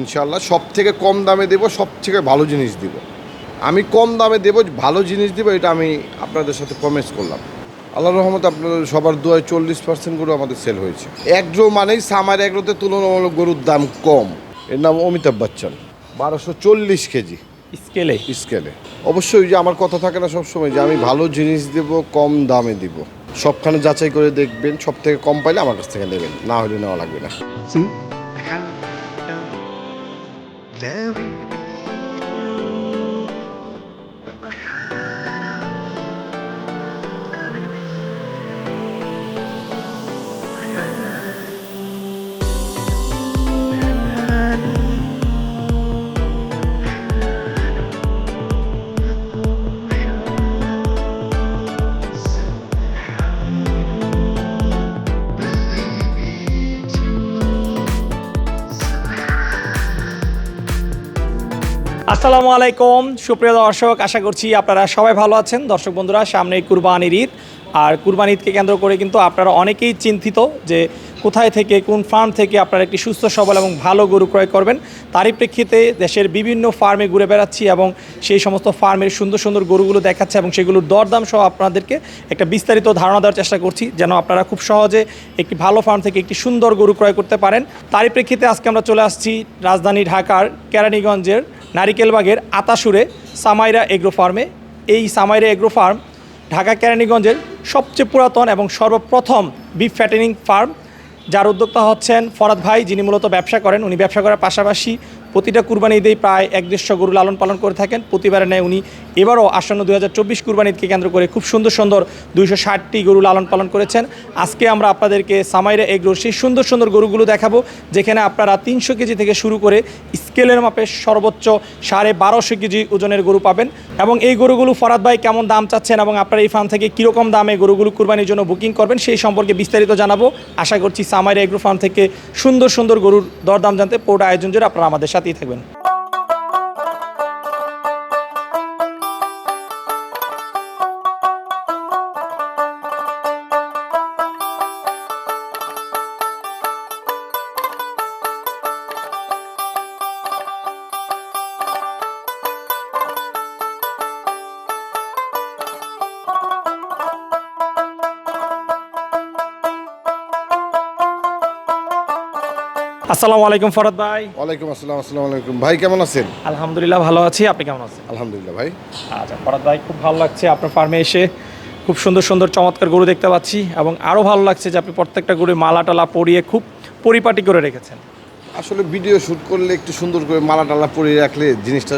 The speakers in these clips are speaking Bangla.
ইনশাল্লাহ সব থেকে কম দামে দেবো সব থেকে ভালো জিনিস দিব। আমি কম দামে দেবো ভালো জিনিস দিব এটা আমি আপনাদের সাথে প্রমিস করলাম। আল্লাহ রহমত আপনাদের সবার দুয়ায় চল্লিশ পার্সেন্ট গরু আমাদের সেল হয়েছে। এগ্রো মানেই সামার এগ্রোতে তুলনামূলক গরুর দাম কম। এর নাম অমিতাভ বচ্চন। বারোশো চল্লিশ কেজি। স্কেলে? স্কেলে। অবশ্যই যে আমার কথা থাকে না সবসময় যে আমি ভালো জিনিস দেব কম দামে দিব। সবখানে যাচাই করে দেখবেন সব থেকে কম পাইলে আমার কাছ থেকে নেবেন না হলে নেওয়া লাগবে না। love আসসালামু আলাইকুম। সুপ্রিয় দর্শক, আশা করছি আপনারা সবাই ভালো আছেন। দর্শক বন্ধুরা, সামনে কুরবানির ঈদ। আর কুরবানি ঈদকে কেন্দ্র করে কিন্তু আপনারা অনেকেই চিন্তিত যে কোথায় থেকে, কোন ফার্ম থেকে আপনারা একটি সুস্থ, সবল এবং ভালো গরু ক্রয় করবেন। তারই প্রেক্ষিতে দেশের বিভিন্ন ফার্মে ঘুরে বেড়াচ্ছি এবং সেই সমস্ত ফার্মের সুন্দর সুন্দর গরুগুলো দেখাচ্ছে এবং সেগুলোর দরদাম সহ আপনাদেরকে একটা বিস্তারিত ধারণা দেওয়ার চেষ্টা করছি, যেন আপনারা খুব সহজে একটি ভালো ফার্ম থেকে একটি সুন্দর গরু ক্রয় করতে পারেন। তারই প্রেক্ষিতে আজকে আমরা চলে আসছি রাজধানী ঢাকার কেরানীগঞ্জের নারিকেলবাগের আতাসুরে সামাইরা এগ্রো ফার্মে। এই সামাইরা এগ্রো ফার্ম ঢাকা কেরানীগঞ্জের সবচেয়ে পুরাতন এবং সর্বপ্রথম বিফ ফ্যাটেনিং ফার্ম যার উদ্যোক্তা হচ্ছেন ফরাদ ভাই, যিনি মূলত ব্যবসা করেন। উনি ব্যবসা করার পাশাপাশি প্রতিটা কুরবানি ঈদেই প্রায় এক দেড়শো গরু লালন পালন করে থাকেন। প্রতিবারে নেয় উনি এবারও আসন্ন দুই হাজার চব্বিশ কুরবানি ঈদকে কেন্দ্র করে খুব সুন্দর সুন্দর দুইশো ষাটটি গরু লালন পালন করেছেন। আজকে আমরা আপনাদেরকে সামাইরে এগ্রোর সেই সুন্দর সুন্দর গরুগুলো দেখাবো, যেখানে আপনারা তিনশো কেজি থেকে শুরু করে স্কেলের মাপে সর্বোচ্চ সাড়ে বারোশো কেজি ওজনের গরু পাবেন। এবং এই গরুগুলো ফরাদ ভাই কেমন দাম চাচ্ছেন এবং আপনারা এই ফার্ম থেকে কীরকম দামে গরুগুলো কুরবানির জন্য বুকিং করবেন, সেই সম্পর্কে বিস্তারিত জানাব। আশা করছি সামাইরা এগ্রো ফার্ম থেকে সুন্দর সুন্দর গরুর দরদাম জানতে পুরোটা আয়োজন জুড়ে আপনারা আমাদের সাথেই থাকবেন। আসসালামু আলাইকুম ফরাদ ভাই। ওয়ালাইকুম আসসালাম আসসালামু আলাইকুম। ভাই কেমন আছেন? আলহামদুলিল্লাহ ভালো আছি। আপনি কেমন আছেন? আলহামদুলিল্লাহ ভাই। আচ্ছা ফরাদ ভাই খুব ভালো লাগছে আপনার ফার্মে এসে। খুব সুন্দর সুন্দর চমৎকার গরু দেখতে পাচ্ছি এবং আরও ভালো লাগছে যে আপনি প্রত্যেকটা গরু মালা টালা পরিয়ে খুব পরিপাটি করে রেখেছেন। আসলে ভিডিও শ্যুট করলে একটু সুন্দর করে মালা টালা পরিয়ে রাখলে জিনিসটা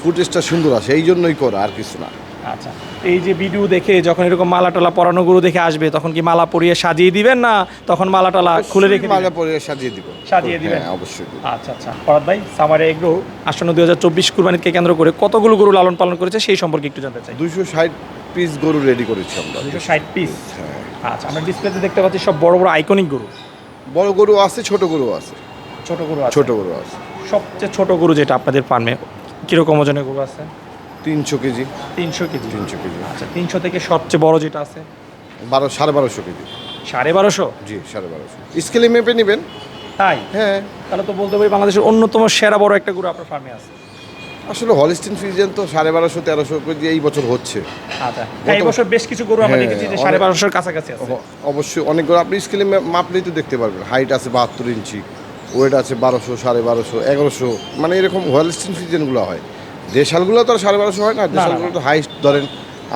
ফুটেজটা সুন্দর আসে এই জন্যই করা আর কিছু না। আচ্ছা। এই যে ভিডিও দেখে যখন এরকম মালা টালা পরানো গরু দেখে আসবে তখন কি মালা পরিয়ে সাজিয়ে দিবেন না তখন মালা টালা খুলে রেখে? মালা পরিয়ে সাজিয়ে দিব। সাজিয়ে দিবেন? হ্যাঁ অবশ্যই আচ্ছা আচ্ছা। ফরাদ ভাই সামারে এগুলো আসন্ন দুই হাজার চব্বিশ কুরবানিকে কেন্দ্র করে কতগুলো গরু লালন পালন করেছে সেই সম্পর্কে একটু জানতে চাই। দুইশো ষাট পিস গরু রেডি করেছি আমরা। দুশো ষাট পিস হ্যাঁ। আচ্ছা আমরা ডিসপ্লেতে দেখতে পাচ্ছি সব বড় বড় আইকনিক গরু। বড় গরু আছে ছোট গরু আছে। ছোট গরু আছে। ছোট গরু আছে। সবচেয়ে ছোট গরু যেটা আপনাদের ফার্মে কীরকম ওজনের গরু আছে? তিনশো কেজি। তিনশো কেজি। তিনশো কেজি। আচ্ছা তিনশো থেকে সবচেয়ে বড় যেটা আছে? বারো সাড়ে বারোশো কেজি। সাড়ে বারোশো? জি সাড়ে বারোশো। স্কেলে মেপে নেবেন। তাই? হ্যাঁ। তাহলে তো বলতে পারি বাংলাদেশের অন্যতম সেরা বড় একটা গরু আপনার ফার্মে আছে। আসলে হলিস্টিন ফ্রিজেন তো সাড়ে বারোশো তেরোশো কেজি এই বছর হচ্ছে। আচ্ছা এই বছর বেশ কিছু গরু আমরা হ্যাঁ, দেখেছি যে সাড়ে বারোশোর কাছাকাছি আছে। অবশ্যই অনেক গরু আপনি স্কেলে মাপলেই তো দেখতে পারবেন। হাইট আছে বাহাত্তর ইঞ্চি ওয়েট আছে বারোশো সাড়ে বারোশো এগারোশো মানে এরকম হলিস্টিন ফ্রিজেনগুলো হয়। দেশালগুলো তো আর সাড়ে বারোশো হয় না দেশালগুলো তো হাইস্ট ধরেন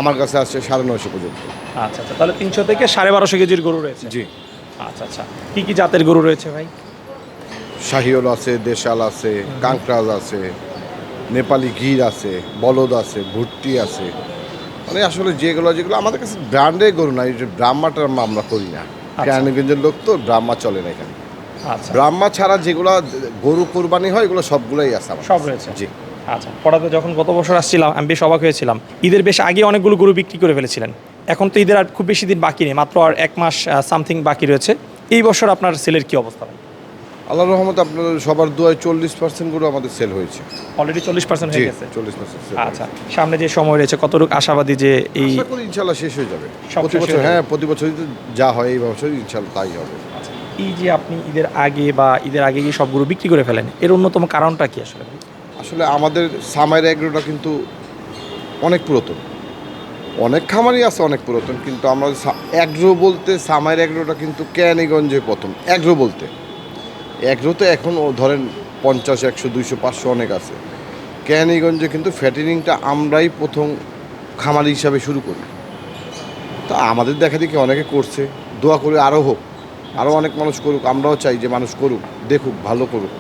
আমার কাছে আসছে সাড়ে নশো পর্যন্ত। আচ্ছা আচ্ছা তাহলে তিনশো থেকে সাড়ে বারোশো কেজির গরু রয়েছে? জি। আচ্ছা আচ্ছা কি কি জাতের গরু রয়েছে ভাই? শাহিওল আছে দেশাল আছে কাঁকড়াজ আছে নেপালি গির আছে বলদ আছে ভুট্টি আছে। মানে আসলে যেগুলো যেগুলো আমাদের কাছে ব্র্যান্ডের গরু না এই যে ব্রাহ্মা টাম্মা আমরা করি না। কেরানীগঞ্জের লোক তো ব্রাহ্মা চলে না এখানে। আচ্ছা। ব্রাহ্মা ছাড়া যেগুলো গরু কোরবানি হয় এগুলো সবগুলোই আছে সব রয়েছে। জি। আচ্ছা পড়াতে যখন গত বছর আসছিলাম আমি বেশ অবাক হয়েছিলাম। ঈদের বেশ আগে অনেকগুলো গরু বিক্রি করে ফেলেছিলেন। এখন তো ঈদের আর খুব বেশি দিন বাকি নেই মাত্র আর এক মাস সামথিং বাকি রয়েছে। এই বছর আপনার সেলের কি অবস্থা আল্লাহ রহমত আপনাদের সবার দুয়ায় চল্লিশ পার্সেন্ট গরু আমাদের সেল হয়েছে। অলরেডি চল্লিশ পার্সেন্ট হয়ে গেছে? চল্লিশ পার্সেন্ট আচ্ছা সামনে যে সময় রয়েছে কতটুকু আশাবাদী যে এই ইনশাল্লাহ শেষ হয়ে যাবে। প্রতি বছর হ্যাঁ প্রতি বছরই তো যা হয় এই বছর ইনশাল্লাহ তাই হবে। আচ্ছা, এই যে আপনি ঈদের আগে বা ঈদের আগে গিয়ে সবগুলো বিক্রি করে ফেলেন এর অন্যতম কারণটা কি আসলে? আসলে আমাদের সামাইর এগ্রোটা কিন্তু অনেক পুরাতন। অনেক খামারই আছে অনেক পুরাতন, কিন্তু আমরা অ্যাগ্রো বলতে সামাইর এগ্রোটা কিন্তু ক্যানিগঞ্জে প্রথম অ্যাগ্রো বলতে। অ্যাগ্রো তো এখন ধরেন পঞ্চাশ, একশো, দুইশো, পাঁচশো অনেক আছে। ক্যানিগঞ্জে কিন্তু ফ্যাটেনিংটা আমরাই প্রথম খামারি হিসাবে শুরু করি। তা আমাদের দেখা দেখি অনেকে করছে, দোয়া করে আরও হোক আরও অনেক মানুষ করুক, আমরাও চাই যে মানুষ করুক, দেখুক, ভালো করুক।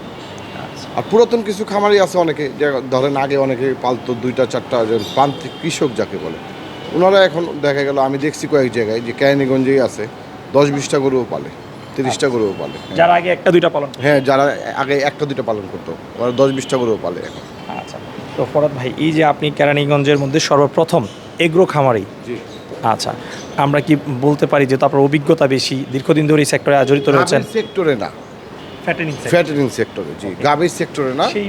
আর পুরাতন কিছু খামারই আছে অনেকে যে ধরেন আগে অনেকে পালতো দুইটা চারটা যে প্রান্তিক কৃষক যাকে বলে। ওনারা এখন দেখা গেল আমি দেখছি কয়েক জায়গায় যে ক্যানিগঞ্জেই আছে দশ বিশটা গরুও পালে তিরিশটা গরুও পালে। যারা আগে একটা দুইটা পালন হ্যাঁ যারা আগে একটা দুইটা পালন করতো ওরা দশ বিশটা গরুও পালে এখন। আচ্ছা। তো ফরাদ ভাই এই যে আপনি কেরানীগঞ্জের মধ্যে সর্বপ্রথম এগ্রো খামারি জি। আচ্ছা। আমরা কি বলতে পারি যে আপনার অভিজ্ঞতা বেশি দীর্ঘদিন ধরে এই সেক্টরে জড়িত রয়েছেন? সেক্টরে না। ফ্যাটারিং সেক্টরে জি। গাভীর সেক্টরে না? সেই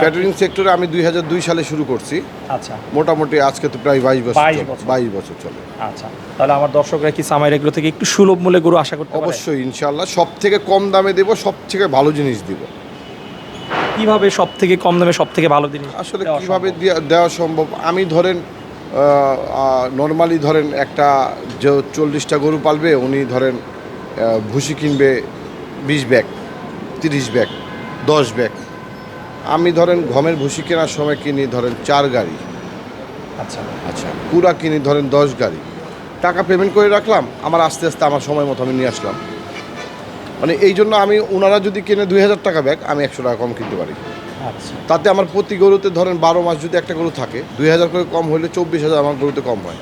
ফ্যাটারিং সেক্টরে আমি দুই হাজার দুই সালে শুরু করছি। আচ্ছা। মোটামুটি আজকে তো প্রায় বাইশ বছর 22 চলে। বছর। বাইশ বছর চলে। আচ্ছা। তাহলে আমার দর্শকরা কি সামাইর এগুলো থেকে একটু সুলভ মূল্যে গরু আশা করতে অবশ্যই ইনশাল্লাহ সব থেকে কম দামে দেবো সব থেকে ভালো জিনিস দিব। কীভাবে সব থেকে কম দামে সব থেকে ভালো জিনিস আসলে কীভাবে দেওয়া সম্ভব? আমি ধরেন নর্মালি ধরেন একটা যে চল্লিশটা গরু পালবে উনি ধরেন ভুসি কিনবে বিশ ব্যাগ। তিরিশ ব্যাগ দশ ব্যাগ। আমি ধরেন গমের ভুসি কেনার সময় কিনি ধরেন চার গাড়ি। আচ্ছা। আচ্ছা কুড়া কিনি ধরেন দশ গাড়ি। টাকা পেমেন্ট করে রাখলাম আমার আস্তে আস্তে আমার সময় মতো আমি নিয়ে আসলাম। মানে এই জন্য আমি ওনারা যদি কিনে দুই হাজার টাকা ব্যাগ আমি একশো টাকা কম কিনতে পারি। আচ্ছা। তাতে আমার প্রতি গরুতে ধরেন বারো মাস যদি একটা গরু থাকে দুই হাজার করে কম হলে চব্বিশ হাজার আমার গরুতে কম হয়।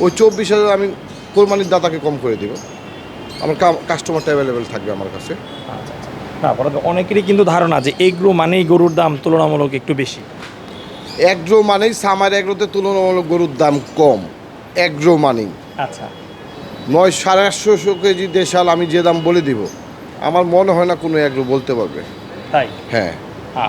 ওই চব্বিশ হাজার আমি কোরবানির দাতাকে কম করে দেবো। আমার কাস্টমারটা অ্যাভেলেবেল থাকবে আমার কাছে। আচ্ছা। না ফরাদ অনেকেরই কিন্তু ধারণা যে এগ্রো মানেই গরুর দাম তুলনামূলক একটু বেশি। এগ্রো মানেই সামার এগ্রোতে তুলনামূলক গরুর দাম কম। এগ্রো মানেই। আচ্ছা। নয় সাড়ে আটশোশো কেজি দেশাল আমি যে দাম বলে দিব আমার মনে হয় না কোনো এগ্রো বলতে পারবে। তাই? হ্যাঁ।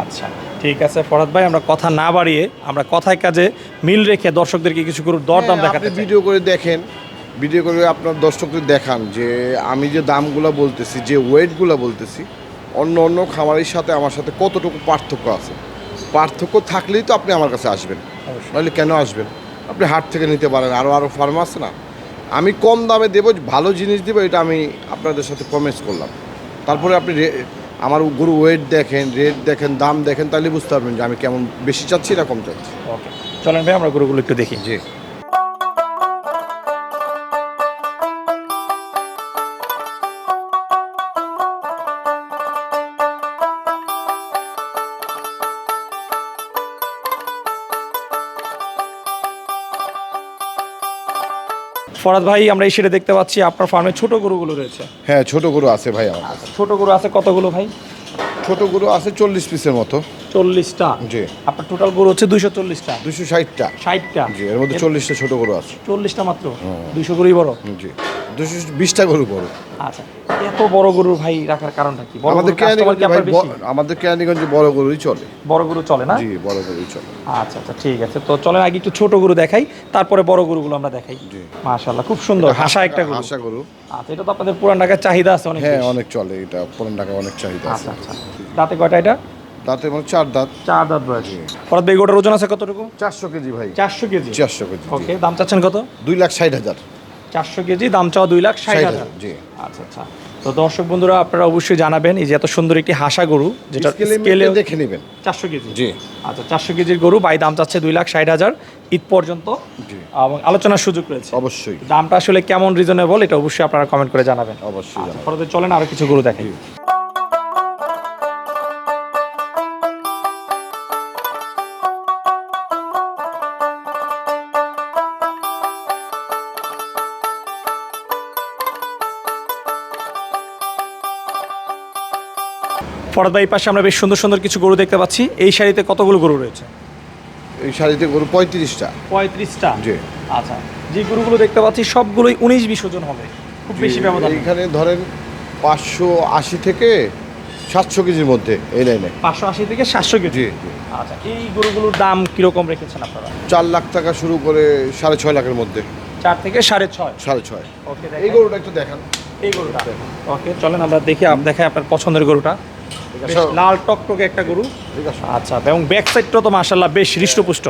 আচ্ছা ঠিক আছে ফরাদ ভাই আমরা কথা না বাড়িয়ে আমরা কথায় কাজে মিল রেখে দর্শকদেরকে কিছু গরুর দরদাম হ্যাঁ, দেখাতে চাই। ভিডিও করে দেখেন ভিডিও করে আপনার দর্শকদের দেখান যে আমি যে দামগুলো বলতেছি যে ওয়েটগুলো বলতেছি অন্য অন্য খামারের সাথে আমার সাথে কতটুকু পার্থক্য আছে? পার্থক্য থাকলেই তো আপনি আমার কাছে আসবেন। নাহলে কেন আসবেন? আপনি হাট থেকে নিতে পারেন। আরও আরও ফার্ম আছে না? আমি কম দামে দেবো ভালো জিনিস দেবো এটা আমি আপনাদের সাথে প্রমিস করলাম। তারপরে আপনি আমার গরু ওয়েট দেখেন রেট দেখেন দাম দেখেন তাহলে বুঝতে পারবেন যে আমি কেমন বেশি চাচ্ছি না কম চাচ্ছি। ওকে চলেন ভাই আমরা গরুগুলো একটু দেখি। জি। ফরাদ ভাই আমরা এই সেটা দেখতে পাচ্ছি আপনার ফার্মে ছোট গরুগুলো রয়েছে। হ্যাঁ ছোট গরু আছে ভাই আমার কাছে। ছোট গরু আছে কতগুলো ভাই? ছোট গরু আছে চল্লিশ পিসের মতো। চল্লিশটা? জি। আপনার টোটাল গরু হচ্ছে দুইশো চল্লিশটা? দুশো ষাটটা। ষাটটা? জি এর মধ্যে চল্লিশটা ছোট গরু আছে। চল্লিশটা মাত্র? দুইশো গরুই বড়? জি। দুশো বিশটা গরু বড় আচ্ছা এত বড় গরু ভাই রাখার কারণটা কি? আমাদের কেরানীগঞ্জে ভাই আমাদের কেরানীগঞ্জে বড় গরুই চলে। বড় গরু চলে না? জি বড় গরুই চলে। আচ্ছা আচ্ছা ঠিক আছে। তো চলেন আগে একটু ছোট গরু দেখাই তারপরে বড় গরুগুলো আমরা দেখাই। জি। মাশাআল্লাহ খুব সুন্দর হাসা একটা গরু। আশা গরু। আচ্ছা এটা তো আপনাদের পুরান ঢাকার চাহিদা আছে অনেক হ্যাঁ অনেক চলে এটা পুরান ঢাকা অনেক চাহিদা আছে। আচ্ছা আচ্ছা দাঁতে কয়টা এটা? দাঁতে মানে চার দাঁত। চার দাঁত বয়স। ফরাদ ভাই গোটার ওজন আছে কতটুকু? চারশো কেজি ভাই। চারশো কেজি। চারশো কেজি ওকে দাম চাচ্ছেন কত? দুই লাখ ষাট হাজার। চারশো কেজি দাম চাওয়া দুই লাখ ষাট হাজার। জি। আচ্ছা আচ্ছা। তো দর্শক বন্ধুরা আপনারা অবশ্যই জানাবেন এই যে এত সুন্দর একটি হাসা গরু যেটা স্কেলে দেখে নেবেন। চারশো কেজি। জি। আচ্ছা চারশো কেজির গরু বাই দাম চাচ্ছে দুই লাখ ষাট হাজার ঈদ পর্যন্ত। জি। এবং আলোচনার সুযোগ রয়েছে। অবশ্যই। দামটা আসলে কেমন রিজনেবল এটা অবশ্যই আপনারা কমেন্ট করে জানাবেন। অবশ্যই আচ্ছা পরে চলেন আরও কিছু গরু দেখাই। ফরদ ভাই পাশে আমরা বেশ সুন্দর সুন্দর কিছু গরু দেখতে পাচ্ছি। এই শাড়িতে কতগুলো গরু রয়েছে? এই শাড়িতে গরু পঁয়ত্রিশটা। পঁয়ত্রিশটা? জি। আচ্ছা যে গরুগুলো দেখতে পাচ্ছি সবগুলোই উনিশ বিশ ওজন হবে। খুব বেশি ব্যবধান এখানে ধরেন পাঁচশো আশি থেকে সাতশো কেজির মধ্যে এই লাইনে। পাঁচশো আশি থেকে সাতশো কেজি? আচ্ছা এই গরুগুলোর দাম কীরকম রেখেছেন আপনারা? চার লাখ টাকা শুরু করে সাড়ে ছয় লাখের মধ্যে। চার থেকে সাড়ে ছয়? সাড়ে ছয়। ওকে এই গরুটা একটু দেখান। এই গরুটা। ওকে চলেন আমরা দেখি দেখাই আপনার পছন্দের গরুটা। লাল টকটকে একটা গরু। আচ্ছা এবং ব্যাক সাইডটাও তো মাশাল্লাহ বেশ হৃষ্টপুষ্ট।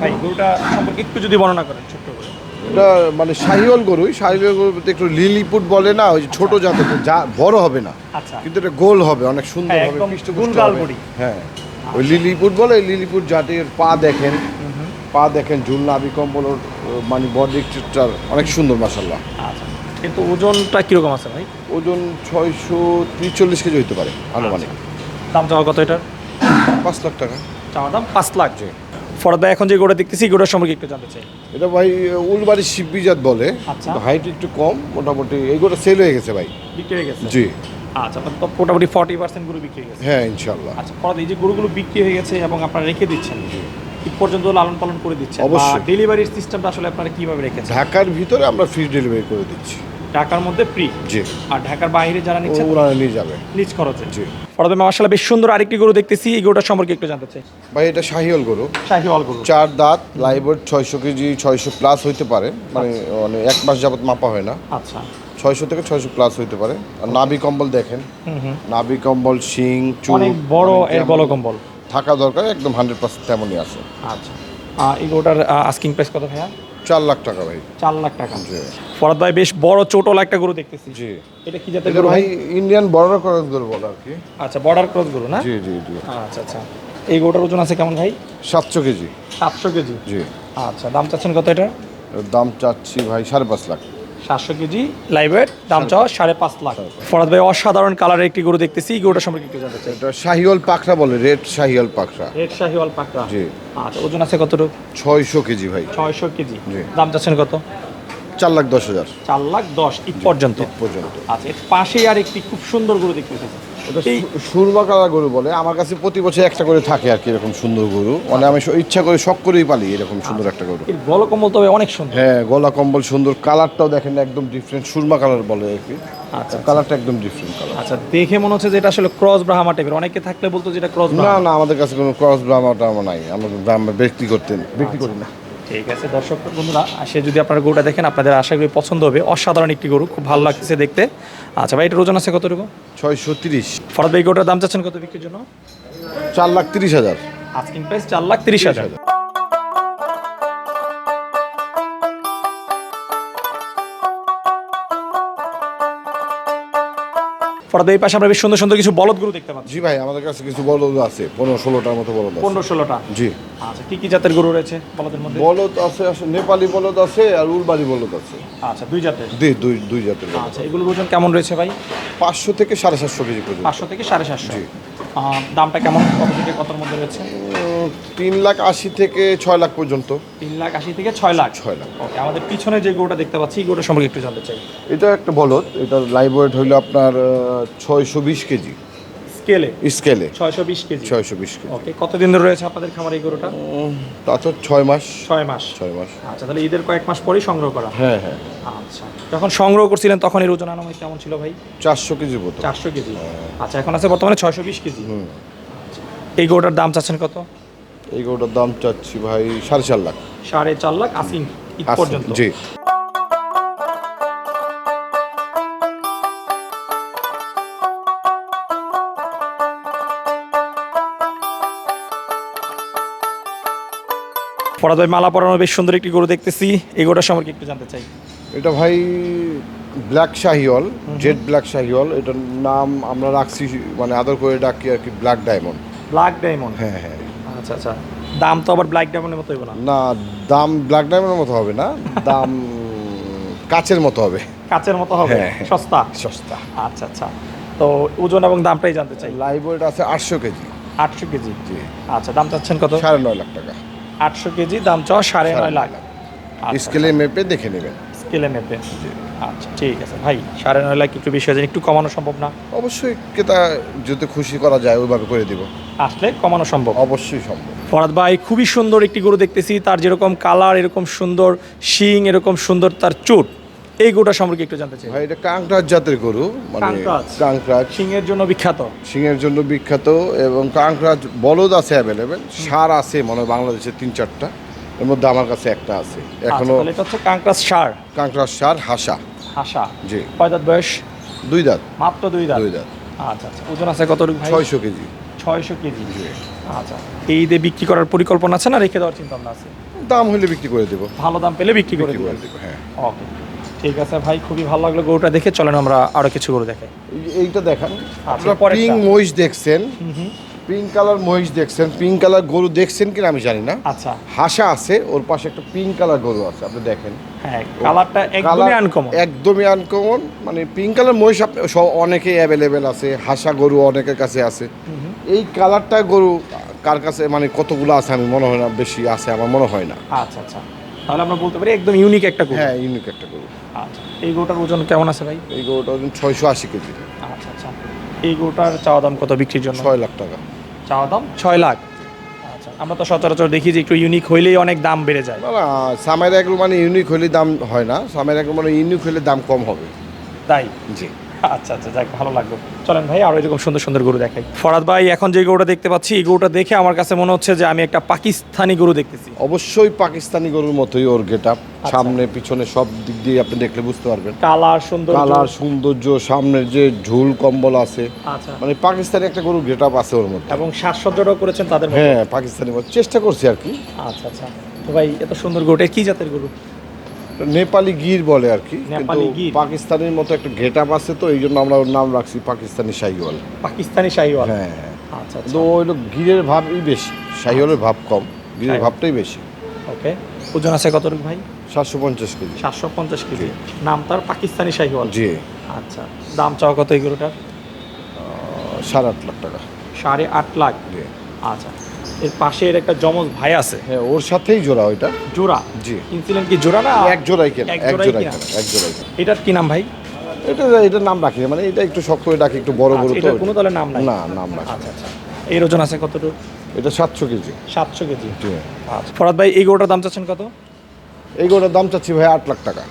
ভাই গরুটা সম্পর্কে একটু যদি বর্ণনা করেন ছোট্ট করে। এটা মানে শাহিওয়াল গরুই। শাহিওয়াল গরু একটু লিলিপুট বলে না ওই ছোট জাতের যা বড় হবে না। আচ্ছা। কিন্তু এটা গোল হবে অনেক সুন্দর হ্যাঁ, হবে। হ্যাঁ। ওই লিলিপুট বলে লিলিপুট জাতের পা দেখেন। পা দেখেন ঝুল নাভি কম্বল মানে বডি স্ট্রাকচার অনেক সুন্দর মাসাল্লাহ আচ্ছা। কিন্তু ওজনটা কীরকম আছে ভাই? ওজন ছয়শো ত্রিশ চল্লিশ কেজি হইতে পারে আনুমানিক। দাম চাওয়া কত এটার? পাঁচ লাখ টাকা। চাওয়া দাম পাঁচ লাখ। ফরদ ভাই এখন যে গরুটা দেখতেছি এই গরুটার সম্পর্কে একটু জানতে চাই। এটা ভাই উলবাড়ি শিববি জাত বলে। আচ্ছা। হাইট একটু কম মোটামুটি এই এইগুলো সেল হয়ে গেছে ভাই। বিক্রি হয়ে গেছে? জি। আচ্ছা মোটামুটি ফর্টি পার্সেন্ট গরু বিক্রি হয়ে গেছে। হ্যাঁ ইনশাল্লাহ আচ্ছা ফরদ এই যে গরুগুলো বিক্রি হয়ে গেছে এবং আপনারা রেখে দিচ্ছেন পর্যন্ত লালন পালন করে দিচ্ছেন অবশ্যই। ডেলিভারির সিস্টেমটা আসলে আপনারা কীভাবে রেখেছেন? ঢাকার ভিতরে আমরা ফ্রি ডেলিভারি করে দিচ্ছি। ঢাকার মধ্যে ফ্রি জি। আর ঢাকার বাইরে যারা নিচ্ছেন ওরা নিয়ে যাবে। নিজ খরচে। জি। ফরদ মাসাল্লাহ বেশ সুন্দর আরেকটি গরু দেখতেছি। এই গরুটার সম্পর্কে একটু জানতে চাই। ভাই এটা শাহিওল গরু। শাহিওয়াল গরু। চার দাঁত লাইভের ছয়শো কেজি ছয়শো প্লাস হইতে পারে। মানে মানে এক মাস যাবত মাপা হয় না। আচ্ছা। ছয়শো থেকে ছয়শো প্লাস হইতে পারে। আর নাভি কম্বল দেখেন। নাভি কম্বল শিং অনেক বড় মানে এর যেমন গলকম্বল থাকা দরকার একদম হান্ড্রেড পার্সেন্ট তেমনই আছে। আচ্ছা। এই গরুটার আস্কিং প্রাইস কত ভাইয়া? চার লাখ টাকা ভাই। চার লাখ টাকা। ফরদ ভাই বেশ বড় চোটল একটা গরু দেখতেছি। জি। এটা কি জাতের গরু? ভাই ভাই ইন্ডিয়ান বর্ডার ক্রস গরু বলে আর কি। আচ্ছা বর্ডার ক্রস গরু না? জি জি জি। আচ্ছা আচ্ছা। এই গরুটার ওজন আছে কেমন ভাই? সাতশো কেজি। সাতশো কেজি? জি। আচ্ছা দাম চাচ্ছেন কত এটা দাম চাচ্ছি ভাই সাড়ে পাঁচ লাখ। সাতশো কেজি লাইভের দাম চাওয়া সাড়ে পাঁচ লাখ। ফরাদ ভাই অসাধারণ কালারের একটি গরু দেখতেছি। এই গরুটা সম্পর্কে একটু জানতে চাই। এটা শাহিওয়াল পাখরা বলে রেড শাহিওয়াল পাখরা রেড শাহিওয়াল পাকড়া। জি। আচ্ছা ওজন আছে কতটুকু? ছয়শো কেজি ভাই। ছয়শো কেজি। দাম চাচ্ছেন কত? চার লাখ দশ হাজার। চার লাখ দশ পর্যন্ত। পর্যন্ত। আচ্ছা এর পাশেই আর একটি খুব সুন্দর গরু দেখতেছি সুরমা কালার গরু বলে। আমার কাছে প্রতি বছর একটা করে থাকে আর কি এরকম সুন্দর গরু। মানে আমি ইচ্ছা করে শখ করেই পালি এরকম সুন্দর একটা গরু। এর গলকম্বল তবে অনেক সুন্দর। হ্যাঁ গলা কম্বল সুন্দর। কালারটাও দেখেন একদম ডিফারেন্ট সুরমা কালার বলে আর কি। আচ্ছা। কালারটা একদম ডিফারেন্ট কালার আচ্ছা দেখে মনে হচ্ছে যে এটা আসলে ক্রস ব্রাহ্মা টাইপের অনেকে থাকলে বলতো যেটা ক্রস না না আমাদের কাছে কোনো ক্রস ব্রাহ্মা টামা নাই। আমরা ব্রাহ্মা বিক্রি করতেন বিক্রি করি না। ঠিক আছে দর্শক বন্ধুরা আসে যদি আপনারা গরুটা দেখেন আপনাদের আশা করি পছন্দ হবে। অসাধারণ একটি গরু খুব ভালো লাগছে দেখতে। আচ্ছা ভাই এটার ওজন আছে কতটুকু? ছয়শো তিরিশ। ফরাদ ভাই গরুটার দাম চাচ্ছেন কত বিক্রির জন্য? চার লাখ তিরিশ হাজার। আস্কিং প্রাইস চার লাখ তিরিশ হাজার। ফরাদ এই পাশে আমরা বেশ সুন্দর সুন্দর কিছু বলদ গরু দেখতে পাচ্ছি। জি ভাই আমাদের কাছে কিছু বলদ আছে পনেরো ষোলোটার মতো বলদ পনেরো ষোলোটা? জি। আচ্ছা কি কি জাতের গরু রয়েছে বলদের মধ্যে? বলদ আছে নেপালি বলদ আছে আর উলবাড়ি বলদ আছে। আচ্ছা দুই জাতের? দুই দুই দুই জাতের আচ্ছা এগুলোর ওজন কেমন রয়েছে ভাই? পাঁচশো থেকে সাড়ে সাতশো কেজি পর্যন্ত। পাঁচশো থেকে সাড়ে সাতশো। দামটা কেমন? কত থেকে কতর মধ্যে রয়েছে? তিন লাখ আশি থেকে ছয় লাখ পর্যন্ত। তিন লাখ আশি থেকে ছয় লাখ? ছয় লাখ। ওকে আমাদের পিছনে যে গরুটা দেখতে পাচ্ছি এই গরুটা সম্পর্কে একটু জানতে চাই। এটা একটা বলদ এটার লাইভ ওয়েট হইল আপনার ছয়শো বিশ কেজি। স্কেলে? স্কেলে। ছয়শো বিশ কেজি। ছয়শো বিশ কেজি। ওকে কতদিন ধরে রয়েছে আপনাদের খামার এই গরুটা? তা তো ছয় মাস। ছয় মাস। ছয় মাস। আচ্ছা তাহলে ঈদের কয়েক মাস পরেই সংগ্রহ করা হ্যাঁ। হ্যাঁ আচ্ছা যখন সংগ্রহ করছিলেন তখন এর ওজন আনুমানিক কেমন ছিল ভাই? চারশো কেজির মতো। চারশো কেজি। আচ্ছা এখন আছে বর্তমানে ছয়শো বিশ কেজি। হুম। এই গরুটার দাম চাচ্ছেন কত? এই গরুটার দাম চাচ্ছি ভাই সাড়ে চার লাখ। সাড়ে চার লাখ আশি পর্যন্ত। জি। ভাই মালা পরানো বেশ সুন্দর একটি গরু দেখতেছি। এই গরুটার সম্পর্কে একটু জানতে চাই। এটা ভাই ব্ল্যাক শাহিওল জেড ব্ল্যাক শাহিওল এটার নাম আমরা রাখছি মানে আদর করে ডাকি আর কি ব্ল্যাক ডায়মন্ড। Black diamond. হ্যাঁ হ্যাঁ। আচ্ছা আচ্ছা। দাম তো আবার ব্ল্যাক ডায়মন্ডের মতো হইব না? না দাম ব্ল্যাক ডায়মন্ডের মতো হবে না। দাম কাচের মতো হবে। কাচের মতো হবে? হ্যাঁ। সস্তা? সস্তা। আচ্ছা আচ্ছা। তো ওজন এবং দামটাই জানতে চাই। লাইভ ওয়েট আছে আটশো কেজি। আটশো কেজি? জি। আচ্ছা দাম চাচ্ছেন কত? সাড়ে নয় লাখ টাকা। আটশো কেজি দাম চাওয়া সাড়ে নয় লাখ। আচ্ছা, স্কেলে মেপে দেখে নেবেন। স্কেলে মেপে আচ্ছা ঠিক আছে। ভাই সাড়ে নয় লাখ একটু বেশি আছে একটু কমানো সম্ভব না? অবশ্যই ক্রেতা যদি খুশি করা যায় ওইভাবে করে দিব। আসলে কমানো সম্ভব? অবশ্যই সম্ভব। ফরাদ ভাই খুবই সুন্দর একটি গরু দেখতেছি। তার যেরকম কালার এরকম সুন্দর শিং এরকম সুন্দর তার চোট। এই গরুটা সম্পর্কে একটু জানতে চাই। ভাই এটা কাংক্রাজ জাতের গরু মানে। কাংক্রাজ শিংয়ের জন্য বিখ্যাত? সিংয়ের জন্য বিখ্যাত এবং কাংক্রাজ বলদ আছে অ্যাভেলেবেল সার আছে মনে হয় বাংলাদেশে তিন চারটা। এর মধ্যে আমার কাছে একটা আছে। আচ্ছা, এখনও এটা হচ্ছে কাঙ্কড়াস সার। কাঁকড়ার সার হাসা। হাসা? জি। কয় দাঁত বয়স? দুই দাঁত। মাত্র দুই দাঁত? দুই দাঁত। আচ্ছা আচ্ছা। ওজন আছে কত ছয়শো কেজি। ছয়শো কেজি। আচ্ছা। এই ঈদে বিক্রি করার পরিকল্পনা আছে না রেখে দেওয়ার চিন্তা ভাবনা আছে? দাম হলে বিক্রি করে দেবো। ভালো দাম পেলে বিক্রি করে দেবো। হ্যাঁ। ওকে। ঠিক আছে ভাই খুবই ভালো লাগল গরুটা দেখে। চলেন আমরা আরও কিছু গরু দেখাই। এই- এইটা দেখান। আপনারা পরেরটা। পিঙ্ক মহিষ দেখছেন। পিঙ্ক কালার মহিষ দেখছেন পিঙ্ক কালার গরু দেখছেন কিনা আমি জানি না। আচ্ছা। হাসা আছে ওর পাশে একটা পিঙ্ক কালার গরু আছে আপনি দেখেন। হ্যাঁ কালারটা একদমই আনকমন একদমই আনকমন মানে পিঙ্ক কালার মহিষ সব অনেকেই অ্যাভেলেবেল আছে হাসা গরু অনেকের কাছে আছে। এই কালারটা গরু কার কাছে মানে কতগুলো আছে আমি মনে হয় না বেশি আছে আমার মনে হয় না। আচ্ছা আচ্ছা। তাহলে আমরা বলতে পারি একদম ইউনিক একটা গরু। হ্যাঁ ইউনিক একটা গরু। আচ্ছা এই গরুটার ওজন কেমন আছে ভাই? এই গরুটার ওজন ছয়শো আশি কেজি। আচ্ছা আচ্ছা। এই গরুটার চাওয়া দাম কত বিক্রির জন্য? ছয় লাখ টাকা। চাওয়া দাম? ছয় লাখ। আচ্ছা আমরা তো সচরাচর দেখি যে একটু ইউনিক হইলেই অনেক দাম বেড়ে যায়। না সামের এগুলো মানে ইউনিক হলে দাম হয় না সামের এক মানে ইউনিক হলে দাম কম হবে। তাই? জি। আচ্ছা আচ্ছা যাক ভালো লাগল। চলেন ভাই আরও এরকম সুন্দর সুন্দর গরু দেখাই। ফরাদ ভাই এখন যে গরুটা দেখতে পাচ্ছি এই গরুটা দেখে আমার কাছে মনে হচ্ছে যে আমি একটা পাকিস্তানি গরু দেখতেছি। অবশ্যই পাকিস্তানি গরুর মতোই ওর গেট সামনে পিছনে সব দিক দিয়ে আপনি দেখলে বুঝতে পারবেন। কালার সুন্দর কালার সৌন্দর্য সামনের যে ঝুল কম্বল আছে। আচ্ছা। মানে পাকিস্তানি একটা গরু গেট আছে ওর মধ্যে। এবং সাজসজ্জাটাও করেছেন তাদের হ্যাঁ পাকিস্তানি। চেষ্টা করছি আর কি। আচ্ছা আচ্ছা। তো ভাই এত সুন্দর গরুটা কি জাতের গরু? নেপালি গির বলে আর কি কিন্তু। পাকিস্তানির মতো একটা গেট আছে তো এই জন্য আমরা ওর নাম রাখছি পাকিস্তানি শাহিওয়াল। পাকিস্তানি শাহিওয়াল? হ্যাঁ। আচ্ছা আচ্ছা। ওই লোক গিরের ভাবই বেশি শাহিওয়ালের ভাব কম গিরের ভাবটাই বেশি। ওকে। ওজন আছে কতটুকু ভাই? সাতশো পঞ্চাশ কেজি। সাতশো পঞ্চাশ কেজি। নাম তার পাকিস্তানি শাহিওয়াল? জি। আচ্ছা। দাম চাওয়া কত এই গরুটার সাড়ে আট লাখ টাকা। সাড়ে আট লাখ। জি। আচ্ছা। এর পাশের একটা জমজ ভাই আছে। হ্যাঁ ওর সাথেই জোড়া ওইটা। জোড়া? জি। কিনছিলেন কি জোড়া না? এক জোড়াই কেন এক জোড়াই কেনা। এক জোড়াই কেন। এটার কি নাম ভাই? এটা এটার নাম রাখি মানে এটা একটু শক্ত করে ডাকি একটু বড় আচ্ছা, তো কোনো তাহলে নাম নাই। না নাম রাখি আচ্ছা আচ্ছা। এর ওজন আছে কতটুকু? এটা সাতশো কেজি। সাতশো কেজি। আচ্ছা। ফরাদ ভাই এই গরুটার দাম চাচ্ছেন কত? এই গরুটার দাম চাচ্ছি ভাই আট লাখ টাকা।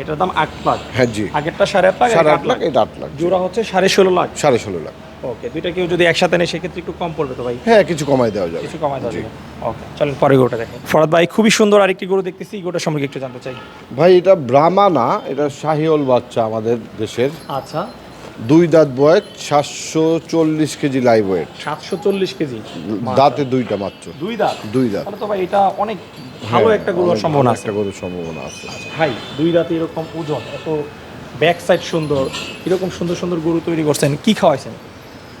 এটার দাম আট লাখ। হ্যাঁ জি। আগেরটা সাড়ে আট লাখ সাড়ে আট লাখ এটা আট লাখ জোড়া হচ্ছে সাড়ে ষোলো লাখ। সাড়ে ষোলো লাখ। ওকে দুইটা কেউ যদি একসাথে নেয় সেক্ষেত্রে একটু কম পড়বে তো ভাই? হ্যাঁ কিছু কমাই দেওয়া যাবে। কিছু কমায় দেওয়া। যাবে। ওকে চলেন পরে গরুটা দেখেন ফরাদ ভাই খুবই সুন্দর আরেকটি গরু দেখতেছি এই গরুটার সম্পর্কে একটু জানতে চাই। ভাই এটা ব্রাহ্মা না এটা শাহিওল বাচ্চা আমাদের দেশের। আচ্ছা। দুই দাঁত বয়স সাতশো চল্লিশ কেজি লাইভ ওয়েট সাতশো চল্লিশ কেজি। দাঁতে দুইটা মাত্র। দুই দাঁত? দুই দাঁত। তো ভাই এটা অনেক ভালো একটা গরুর সম্ভাবনা আছে। একটা গরুর সম্ভাবনা আছে। ভাই দুই রাতে এরকম ওজন এত ব্যাক সাইড সুন্দর এরকম সুন্দর সুন্দর গরু তৈরি করছেন কি খাওয়াইছেন?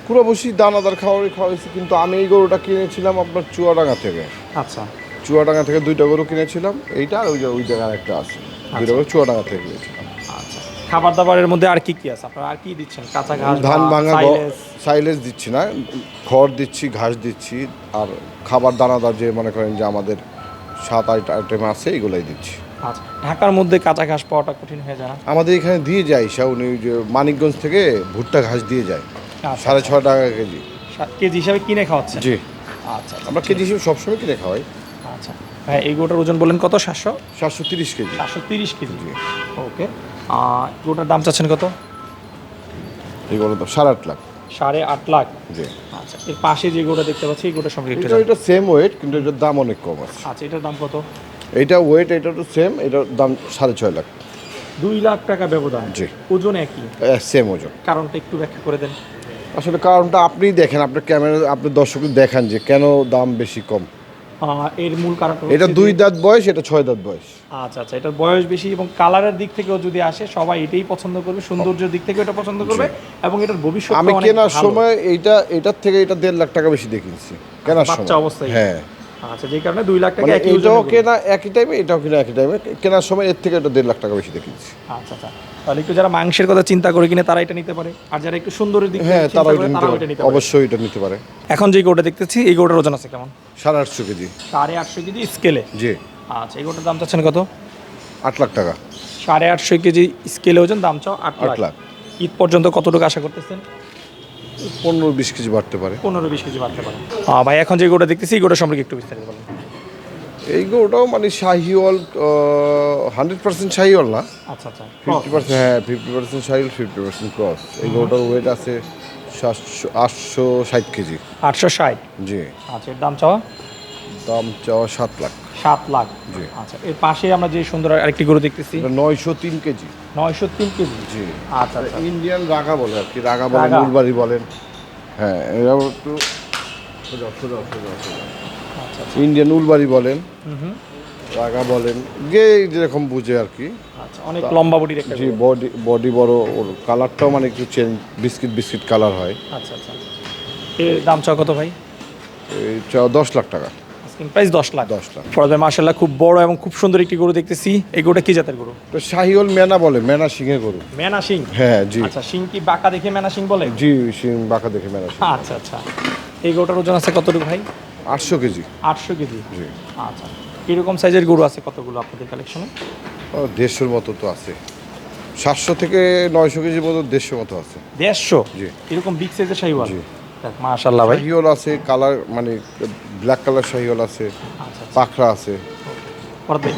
পুরো বসি দানাদার খাওয়ারই খাওয়াইছি কিন্তু আমি এই গরুটা কিনেছিলাম আপনার চুয়াডাঙ্গা থেকে। আচ্ছা। চুয়াডাঙ্গা থেকে দুইটা গরু কিনেছিলাম এইটা আর ওই যে ওই জায়গায় একটা আছে। দুইটা গরু চুয়াডাঙ্গা থেকে কিনেছিলাম। আচ্ছা। খাবার দাবারের মধ্যে আর কি কি আছে? আপনারা আর কি দিচ্ছেন? কাঁচা ঘাস ধান ভাঙা? সাইলেজ দিচ্ছি না খড় দিচ্ছি ঘাস দিচ্ছি আর খাবার দানাদার যে মনে করেন যে আমাদের সাত আট আইটেম আছে এগুলাই দিচ্ছি। আচ্ছা ঢাকার মধ্যে কাঁচা ঘাস পাওয়াটা কঠিন হয়ে যায় না? আমাদের এখানে দিয়ে যায় সা উনি যে মানিকগঞ্জ থেকে ভুট্টা ঘাস দিয়ে যায়। আচ্ছা, সাড়ে ছয় টাকা কেজি। সা- কেজি হিসাবে কিনে খাওয়াচ্ছেন? জি। আচ্ছা আমরা কেজি হিসেবে সবসময় কিনে খাওয়াই। আচ্ছা। হ্যাঁ এই গোটার ওজন বলেন কত? সাতশো? সাতশো তিরিশ কেজি। সাতশো তিরিশ কেজি। ওকে। গোটার দাম চাচ্ছেন কত? এগুলো তো সাড়ে আট লাখ। সাড়ে আট লাখ। জি। আচ্ছা এর পাশে যে গোটা দেখতে পাচ্ছি এই গোটার সম্পর্কে একটু এটা এটা সেম ওয়েট কিন্তু এটার দাম অনেক কম আছে। আচ্ছা এটার দাম কত? এটা ওয়েট এটা তো সেম এটার দাম সাড়ে ছয় লাখ। দুই লাখ টাকা ব্যবধান। জি। ওজন একই? সেম ওজন। কারণটা একটু ব্যাখ্যা করে দেন। আসলে কারণটা আপনিই দেখেন আপনার ক্যামেরা আপনার দর্শক দেখান যে কেন দাম বেশি কম। এর মূল কারণ এটা দুই দাঁত বয়স এটা ছয় দাঁত বয়স। আচ্ছা আচ্ছা এটার বয়স বেশি এবং কালারের দিক থেকেও যদি আসে সবাই এটাই পছন্দ করবে সৌন্দর্যের দিক থেকে এটা পছন্দ করবে এবং এটার ভবিষ্যৎ আমি কেনার সময় এটা এটার থেকে এটা দেড় লাখ টাকা বেশি দিয়ে কিনছি। কেনার সময়। অবস্থায়? হ্যাঁ। আচ্ছা যে কারণে দুই লাখ টাকা মানে এটাও কেনা একই টাইমে এটাও কেনা একই টাইমে কেনার সময় এর থেকে এটা দেড় লাখ টাকা বেশি কিনছি আচ্ছা আচ্ছা। তাহলে একটু যারা মাংসের কথা চিন্তা করে কিনে তারা এটা নিতে পারে। আর যারা একটু সুন্দরের দিক হ্যাঁ তারা এটা নিতে পারে। অবশ্যই এটা নিতে পারে। এখন যে গোটা দেখতেছি এই গোটার ওজন আছে কেমন? সাড়ে আটশো কেজি। সাড়ে আটশো কেজি স্কেলে জি। আচ্ছা এই গোটার দাম চাচ্ছেন কত? আট লাখ টাকা। সাড়ে আটশো কেজি স্কেলে ওজন দাম চাও আট আট লাখ। লাখ। ঈদ পর্যন্ত কতটুকু আশা করতেছেন? পনেরো বিশ কেজি বাড়তে পারে। পনেরো বিশ কেজি বাড়তে পারে। ভাই এখন যে গোটা দেখতেছি এই গোটা সম্পর্কে একটু বিস্তারিত বলেন। এই গরুটাও মানে শাহিওয়াল হান্ড্রেড পার্সেন্ট শাহিওয়াল না। আচ্ছা আচ্ছা ফিফটি পার্সেন্ট হ্যাঁ fifty percent Sahiwal fifty percent cross এই গরুটার ওয়েট আছে সাতশো আটশো ষাট কেজি। আটশো ষাট? জি। আচ্ছা দাম চাওয়া? দাম চাওয়া সাত লাখ। সাত লাখ। আচ্ছা এর পাশে আমরা যে সুন্দর আরেকটি গরু দেখতেছি। নয়শো তিন কেজি। নয়শো তিন কেজি? জি। আচ্ছা আচ্ছা। ইন্ডিয়ান রাগা বলে আর কি রাগা বলেন রাগা। বলেন। হ্যাঁ এরা একটু সোজা। আচ্ছা ইন্ডিয়ান উলবাড়ি বলেন হুম হুম। রাগা বলেন। যে যেরকম বুঝে আর কি। আচ্ছা অনেক লম্বা একটা জি বডি বডি বড় ওর কালারটাও মানে একটু চেঞ্জ বিস্কিট বিস্কিট কালার হয়। আচ্ছা আচ্ছা এর দাম চাও কত ভাই? এই চ- দশ লাখ টাকা। আস্কিং প্রাইস দশ লাখ। দশ লাখ। ফরাদ ভাই মার্শাল্লাহ খুব বড় এবং খুব সুন্দর একটি গরু দেখতেছি। এই গরুটা কি জাতের গরু? তো শাহিওল মেনা বলে মেনা সিংহে গরু। মেনা সিং? হ্যাঁ জি। আচ্ছা সিং কি বাঁকা দেখে মেনা সিং বলে? জি সিং বাঁকা দেখে মেনা সিং। আচ্ছা আচ্ছা। এই গরুটার ওজন আছে কতটুকু ভাই? আটশো কেজি। আটশো কেজি? জি। আচ্ছা। কীরকম সাইজের গরু আছে কতগুলো আপনাদের কালেকশনে ও, দেড়শোর মতো তো আছে। সাতশো থেকে নয়শো কেজির মতো দেড়শো মতো আছে। দেড়শো? জি। এরকম বিগ সাইজের শাহিওয়াল? জি। মাশাল্লাহ ভাই। শাহিওল আছে কালার মানে ব্ল্যাক কালার শাহিওল আছে আচ্ছা আচ্ছা। পাখরা আছে।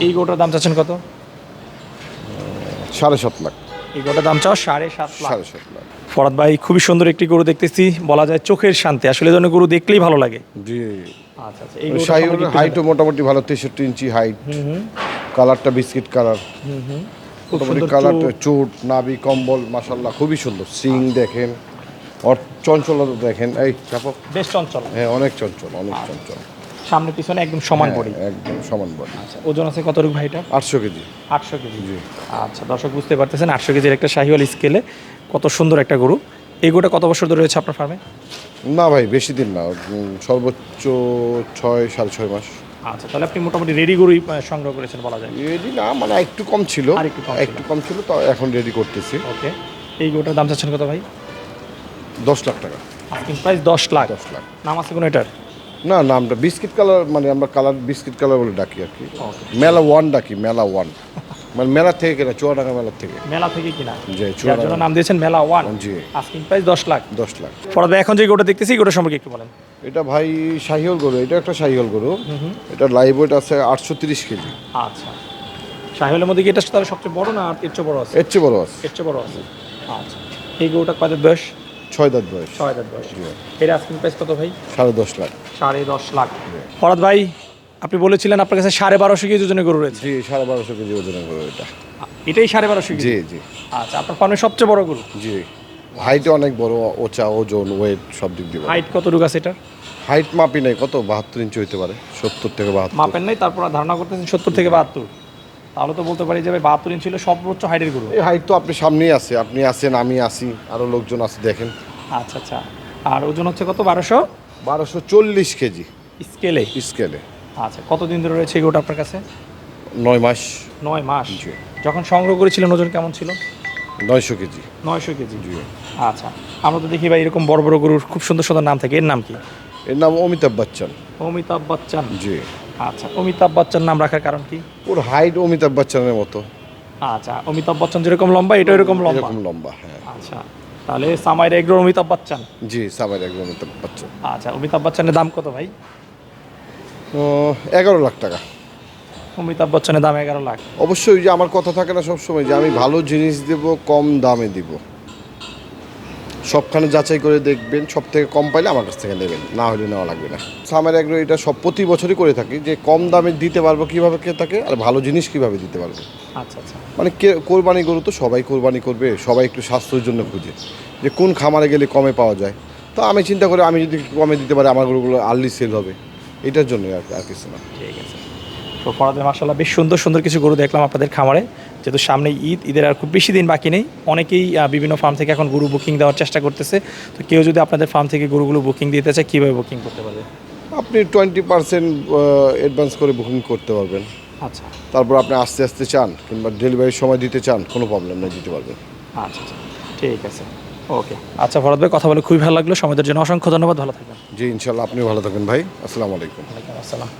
এই গরুটার দাম চাচ্ছেন কত? সাড়ে সাত লাখ। এই গরুটার দাম চাও সাড়ে সাত লাখ। সাড়ে সাত লাখ। ফরাদ ভাই খুবই সুন্দর একটি গরু দেখতেছি বলা যায় চোখের শান্তি। আসলে গরু দেখলেই ভালো লাগে। জি। আচ্ছা আচ্ছা এই শাহিওলের হাইটও মোটামুটি ভালো তেষট্টি ইঞ্চি হাইট কালারটা বিস্কিট কালার। হুম হুম। মোটামুটি কালারটা। চুট। নাবি কম্বল মাসাল্লাহ খুবই সুন্দর। সিং দেখেন। ওর চঞ্চলতা দেখেন এই চাপক বেশ চঞ্চল। হ্যাঁ অনেক চঞ্চল অনেক চঞ্চল। সামনে পিছনে একদম সমান হ্যাঁ, বডি। একদম সমান বডি। আচ্ছা ওজন আছে কতটুকু ভাইটা আটশো কেজি। আটশো কেজি। আচ্ছা দর্শক বুঝতে পারতেছেন আটশো কেজির একটা শাহিওয়াল স্কেলে কত সুন্দর একটা গরু। এই গরুটা কত বছর ধরে রয়েছে আপনার ফার্মে না ভাই বেশি দিন না সর্বোচ্চ ছয় সাড়ে ছয় মাস। আচ্ছা তাহলে আপনি মোটামুটি রেডি গরুই সংগ্রহ করেছেন বলা যায়। রেডি না মানে একটু কম ছিল। আর একটু কম ছিল। একটু কম ছিল তো এখন রেডি করতেছি। ওকে এই গরুটার দাম চাচ্ছেন কত ভাই? দশ লাখ টাকা। আস্কিং প্রাইস দশ লাখ। দশ লাখ। নাম আছে কোনো এটার? না নামটা বিস্কিট কালার মানে আমরা কালার বিস্কিট কালার বলে ডাকি আর কি। মেলা ওয়ান ডাকি মেলা ওয়ান। মানে মেলা থেকে কেনা চুয়াডাঙ্গা মেলার থেকে। মেলা থেকে কিনা? জি, চুয়াডাঙ্গা। নাম দিয়েছেন মেলা ওয়ান। জি। আস্কিং প্রাইস দশ লাখ। দশ লাখ। পরে এখন যে গরুটা দেখতেছি গরুটা সম্পর্কে একটু বলেন। এটা ভাই শাহিওল গরু এটা একটা শাহিওল গরু। এটা লাইভ ওয়েট আছে আটশো তিরিশ কেজি। আচ্ছা। সাহেলের মধ্যে কি এটা তাহলে সবচেয়ে বড় না আর এর চেয়ে বড় আছে? এর চেয়ে বড় আছে। এর চেয়ে বড় আছে। আচ্ছা। এই গরুটা কত বয়স? ছয় দাঁত বয়স। ছয় হাজার বয়স। এর আস্কিং প্রাইস কত ভাই? সাড়ে দশ লাখ। সাড়ে দশ লাখ। ফরাদ ভাই আপনি বলেছিলেন আপনার কাছে সাড়ে বারোশো কেজি ওজনের গরু রয়েছে। জি সাড়ে বারোশো কেজি ওজনের গরু এটা। এটাই সাড়ে বারোশো জি জি। আচ্ছা আপনার ফার্মের সবচেয়ে বড় গরু? জি। হাইটে অনেক বড় ওচা ওজন ওয়েট সব দিক দিয়ে হাইট কতটুকু আছে এটার? হাইট মাপি নাই কত? বাহাত্তর ইঞ্চি হইতে পারে সত্তর থেকে বাহাত্তর। মাপেন নাই তারপর ধারণা করতেছেন সত্তর থেকে বাহাত্তর। তাহলে তো বলতে পারি যে ভাই বাহাত্তর ইঞ্চ ছিল সর্বোচ্চ হাইটের গরু। এই হাইট তো আপনি সামনেই আছে আপনি আছেন আমি আসি আরও লোকজন আছে দেখেন। আচ্ছা আচ্ছা। আর ওজন হচ্ছে কত? বারোশো? বারোশো চল্লিশ কেজি। স্কেলে? স্কেলে। আচ্ছা কতদিন ধরে রয়েছে গরুটা আপনার কাছে? নয় মাস। নয় মাস। যখন সংগ্রহ করেছিলেন ওজন কেমন ছিল? নয়শো কেজি। নয়শো কেজি। আচ্ছা আমরা তো দেখি ভাই এরকম বড় বড় গরুর খুব সুন্দর সুন্দর নাম থাকে। এর নাম কি? এর নাম অমিতাভ বচ্চন। অমিতাভ বচ্চন। জি। আচ্ছা অমিতাভ বচ্চন নাম রাখার কারণ কি? ওর হাইট অমিতাভ বচ্চনের মতো। আচ্ছা অমিতাভ বচ্চন যেরকম লম্বা এটা এরকম লম্বা? এরকম লম্বা হ্যাঁ। আচ্ছা তাহলে সামাইর এগ্রো অমিতাভ বচ্চন? জি সাবার এগ্রো অমিতাভ বচ্চন। আচ্ছা অমিতাভ বচ্চনের দাম কত ভাই? এগারো লাখ টাকা। অমিতাভ বচ্চনের দাম এগারো লাখ। অবশ্যই যে আমার কথা থাকে না সবসময় যে আমি ভালো জিনিস দেব কম দামে দিব। সবখানে যাচাই করে দেখবেন সব থেকে কম পাইলে আমার কাছ থেকে নেবেন না হলে নেওয়া লাগবে না। সামের এগ্রো এটা সব প্রতি বছরই করে থাকি যে কম দামে দিতে পারব কীভাবে কে তাকে আর ভালো জিনিস কীভাবে দিতে পারব। আচ্ছা আচ্ছা। মানে কে কোরবানি গরু তো সবাই কোরবানি করবে সবাই একটু স্বাস্থ্যের জন্য খুঁজে যে কোন খামারে গেলে কমে পাওয়া যায়। তো আমি চিন্তা করি আমি যদি কমে দিতে পারি আমার গরুগুলো আর্লি সেল হবে এটার জন্যই আর আর কিছু না। ঠিক আছে। তো ফরাদের মাসাল্লাহ বেশ সুন্দর সুন্দর কিছু গরু দেখলাম আপনাদের খামারে। যেহেতু সামনে ঈদ ঈদের আর খুব বেশি দিন বাকি নেই। অনেকেই বিভিন্ন ফার্ম থেকে এখন গরু বুকিং দেওয়ার চেষ্টা করতেছে। তো কেউ যদি আপনাদের ফার্ম থেকে গরুগুলো বুকিং দিতে চায় কীভাবে বুকিং করতে পারবে? আপনি টোয়েন্টি পার্সেন্ট অ্যাডভান্স করে বুকিং করতে পারবেন। আচ্ছা। তারপর আপনি আস্তে আস্তে চান কিংবা ডেলিভারির সময় দিতে চান কোনো প্রবলেম নেই দিতে পারবেন। আচ্ছা আচ্ছা। ঠিক আছে। ওকে। আচ্ছা ফরাদ ভাই কথা বলে খুবই ভালো লাগল। সমাজের জন্য অসংখ্য ধন্যবাদ। ভালো থাকবেন। জি ইনশাল্লাহ আপনিও ভালো থাকেন ভাই। আসসালামু আলাইকুম। আসসালাম।